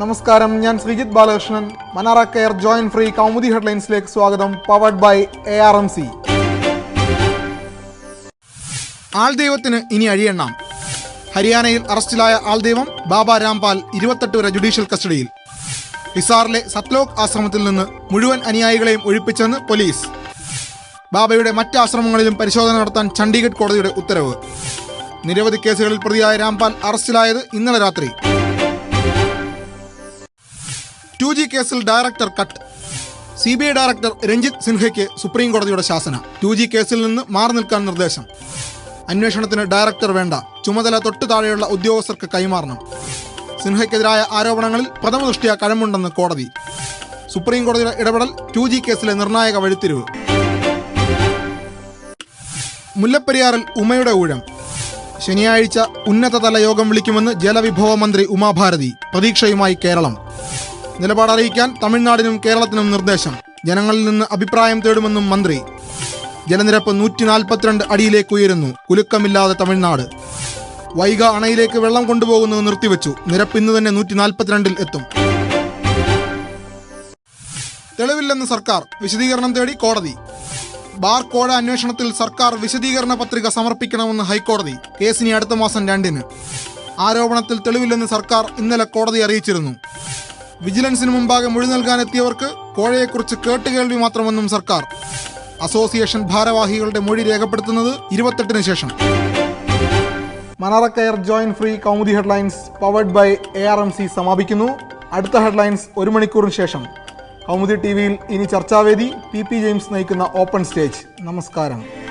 നമസ്കാരം ഞാൻ ശ്രീജിത് ബാലകൃഷ്ണൻ. മനാറ കെയർ ജോയിന്റ് ഫ്രീ കൗമുദി ഹെഡ്ലൈൻസിലേക്ക് സ്വാഗതം powered by A R M C ആൾദൈവത്തിന് ഇനി അഴിയെണ്ണാം. ഹരിയാനയിൽ അറസ്റ്റിലായ ആൾദൈവം ബാബ രാംപാൽ ഇരുപത്തെട്ട് വരെ ജുഡീഷ്യൽ കസ്റ്റഡിയിൽ. ഹിസാറിലെ സത്ലോക് ആശ്രമത്തിൽ നിന്ന് മുഴുവൻ അനുയായികളെയും ഒഴിപ്പിച്ചെന്ന് പോലീസ്. ബാബയുടെ മറ്റ് ആശ്രമങ്ങളിലും പരിശോധന നടത്താൻ ചണ്ഡീഗഡ് കോടതിയുടെ ഉത്തരവ്. നിരവധി കേസുകളിൽ പ്രതിയായ രാംപാൽ അറസ്റ്റിലായത് ഇന്നലെ രാത്രി. ടു ജി കേസിൽ director cut. C B I director Ranjith സിൻഹയ്ക്ക് supreme കോടതിയുടെ ശാസന. ടു ജി കേസിൽ നിന്ന് മാറി നിൽക്കാൻ നിർദ്ദേശം. അന്വേഷണത്തിന് ഡയറക്ടർ വേണ്ട. ചുമതല തൊട്ടു താഴെയുള്ള ഉദ്യോഗസ്ഥർക്ക് കൈമാറണം. സിൻഹയ്ക്കെതിരായ ആരോപണങ്ങളിൽ പ്രഥമദൃഷ്ടിയ കഴമുണ്ടെന്ന് കോടതി. സുപ്രീം കോടതിയുടെ ഇടപെടൽ ടു ജി കേസിലെ നിർണായക വഴിത്തിരിവ്. മുല്ലപ്പെരിയാറിൽ ഉമയുടെ ഊഴം. ശനിയാഴ്ച ഉന്നതതല യോഗം വിളിക്കുമെന്ന് ജലവിഭവ മന്ത്രി ഉമാഭാരതി. പ്രതീക്ഷയുമായി കേരളം. നിലപാട് അറിയിക്കാൻ തമിഴ്നാടിനും കേരളത്തിനും നിർദ്ദേശം. ജനങ്ങളിൽ നിന്ന് അഭിപ്രായം തേടുമെന്നും മന്ത്രി. ജലനിരപ്പ് നൂറ്റി നാൽപ്പത്തിരണ്ട് അടിയിലേക്ക് ഉയരുന്നു. കുലുക്കമില്ലാതെ തമിഴ്നാട്. വൈഗ അണയിലേക്ക് വെള്ളം കൊണ്ടുപോകുന്നത് നിർത്തിവെച്ചു. നിരപ്പ് ഇന്ന് തന്നെ നൂറ്റി നാൽപ്പത്തിരണ്ടിൽ എത്തും. തെളിവില്ലെന്ന് സർക്കാർ. വിശദീകരണം തേടി കോടതി. ബാർ കോഴ അന്വേഷണത്തിൽ സർക്കാർ വിശദീകരണ പത്രിക സമർപ്പിക്കണമെന്ന് ഹൈക്കോടതി. കേസിനി അടുത്ത മാസം രണ്ടിന്. ആരോപണത്തിൽ തെളിവില്ലെന്ന് സർക്കാർ ഇന്നലെ കോടതി അറിയിച്ചിരുന്നു. വിജിലൻസിന് മുമ്പാകെ മൊഴി നൽകാനെത്തിയവർക്ക് കോഴയെക്കുറിച്ച് കേട്ടുകേൾവി മാത്രമെന്നും സർക്കാർ. അസോസിയേഷൻ ഭാരവാഹികളുടെ മൊഴി രേഖപ്പെടുത്തുന്നത് ഇരുപത്തെട്ടിന് ശേഷം. മനാറക്കയർ care joint free Kaumudi headlines powered by A R M C സമാപിക്കുന്നു. അടുത്ത ഹെഡ്ലൈൻസ് ഒരു മണിക്കൂറിന് ശേഷം. കൗമുദി ടി വിയിൽ ഇനി ചർച്ചാവേദി പി പി ജെയിംസ് നയിക്കുന്ന ഓപ്പൺ സ്റ്റേജ്. നമസ്കാരം.